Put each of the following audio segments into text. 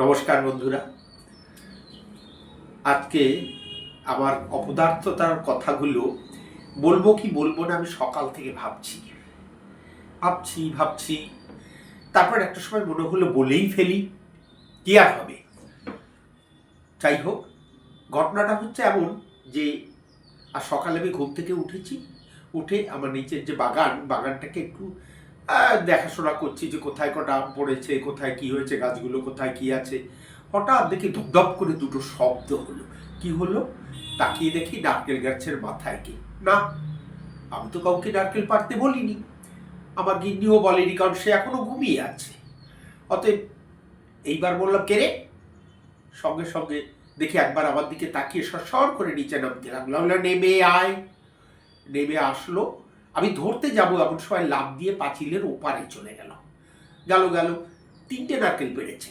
নমস্কার বন্ধুরা। আজকে আমার অপদার্থতার কথাগুলো বলব কি বলব না আমি সকাল থেকে ভাবছি। ভাবছি ভাবছি। তারপর একটা সময় মনে হলো বলেই ফেলি, কি আর হবে? যাই হোক, ঘটনাটা হচ্ছে এমন যে আর সকালে আমি ঘুম থেকে উঠেছি। উঠে আমার নিচের যে বাগান, বাগানটাকে একটু দেখাশোনা করছি যে কোথায় কটা পড়েছে, কোথায় কি হয়েছে, গাছগুলো কোথায় কি আছে। হঠাৎ দেখি ধপধপ করে দুটো শব্দ হলো। কি হলো? তাকিয়ে দেখি নারকেল গাছের মাথায় কি। না, আমি তো কাউকে নারকেল পারতে বলিনি। আমার গিন্নিও বলেনি কারণ সে এখনও ঘুমিয়ে আছে। অতএব এইবার বললাম কেরে সঙ্গে সঙ্গে দেখি একবার আমার দিকে তাকিয়ে সর করে নিচে নামতে লাগল। নেমে আয়। নেমে আসলো। আমি ধরতে যাব এমন সময় লাভ দিয়ে পাঁচিলের ওপারে চলে গেল গেল গেল, তিনটে নারকেল পেড়েছে।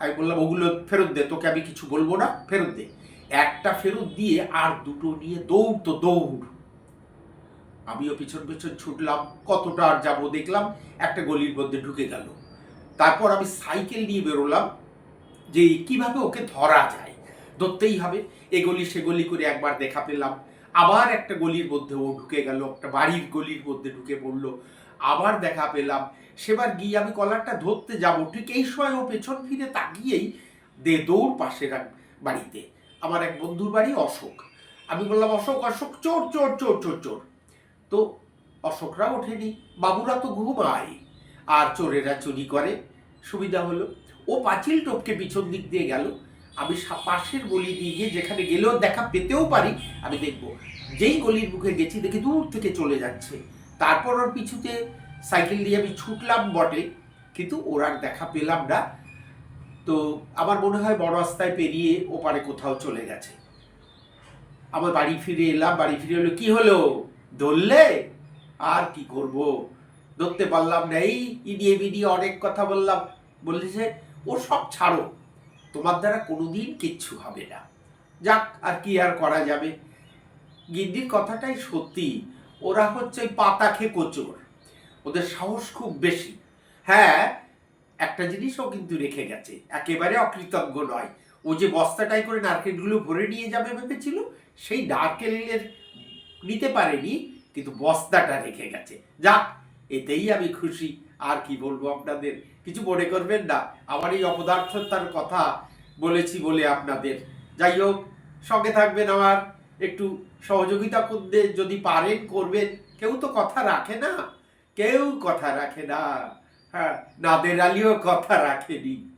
আমি বললাম, ওগুলো ফেরত দে, তোকে আমি কিছু বলব না, ফেরত দে। একটা ফেরত দিয়ে আর দুটো নিয়ে দৌড় তো দৌড়। আমিও পিছন পিছন ছুটলাম, কতটা আর যাব দেখলাম, একটা গলির মধ্যে ঢুকে গেল। তারপর আমি সাইকেল নিয়ে বেরোলাম, যে কীভাবে ওকে ধরা যায়, ধরতেই হবে। এ গলি সে গলি করে একবার দেখা পেলাম। আবার একটা গলির মধ্যে ও ঢুকে গেল, একটা বাড়ির গলির মধ্যে ঢুকে পড়ল। আবার দেখা পেলাম। সেবার গিয়ে আমি কলারটা ধরতে যাব, ঠিক এই সময় ও পেছন ফিরে তাকিয়েই দে দৌড় পাশের বাড়িতে। আমার এক বন্ধুর বাড়ি অশোক। আমি বললাম, অশোক অশোক, চোর চোর চোর চোর চোর। তো অশোকরা ওঠেনি, বাবুরা তো ঘুমায়। আর চোরেরা চুরি করে। সুবিধা হলো, ও পাঁচিল টপকে পিছন দিক দিয়ে গেল। আমি পাশের গলি দিয়ে গিয়ে যেখানে গেলেও দেখা পেতেও পারি, আমি দেখব। যেই গলির মুখে গেছি দেখি দূর থেকে চলে যাচ্ছে। তারপর ওর পিছুতে সাইকেল দিয়ে আমি ছুটলাম বটে, কিন্তু ওর আর দেখা পেলাম না। তো আমার মনে হয় বড় রাস্তায় পেরিয়ে ওপারে কোথাও চলে গেছে। আমার বাড়ি ফিরে এলাম, বাড়ি ফিরে এলো, কি হলো? ধরলে? আর কি করব? ধরতে পারলাম না। এই ইডিয়ে বিডিয়ে অনেক কথা বললাম। বললে যে ও সব ছাড়ো। তোমার দ্বারা কোনোদিন কিচ্ছু হবে না। যাক, আর কি আর করা যাবে? গিন্ডির কথাটাই সত্যি, ওরা হচ্ছে ওই পাতা খেয়ে কোচর। ওদের সাহস খুব বেশি। হ্যাঁ একটা জিনিসও কিন্তু রেখে গেছে, একেবারে অকৃতজ্ঞ নয়। ও যে বস্তাটাই করে নারকেলগুলো ভরে নিয়ে যাবে ভেবেছিল, সেই নারকেলের নিতে পারেনি, কিন্তু বস্তাটা রেখে গেছে। যাক, এতেই আমি খুশি। আর কি বলব আপনাদের? কিছু মনে করবেন না। আমার এই অপদার্থতার কথা বলেছি বলে আপনাদের। যাই হোক, সঙ্গে থাকবেন আমার। একটু সহযোগিতা করতে যদি পারেন, করবেন। কেউ তো কথা রাখে না। কেউ কথা রাখে না। হ্যাঁ নাদের আলীও কথা রাখেনি।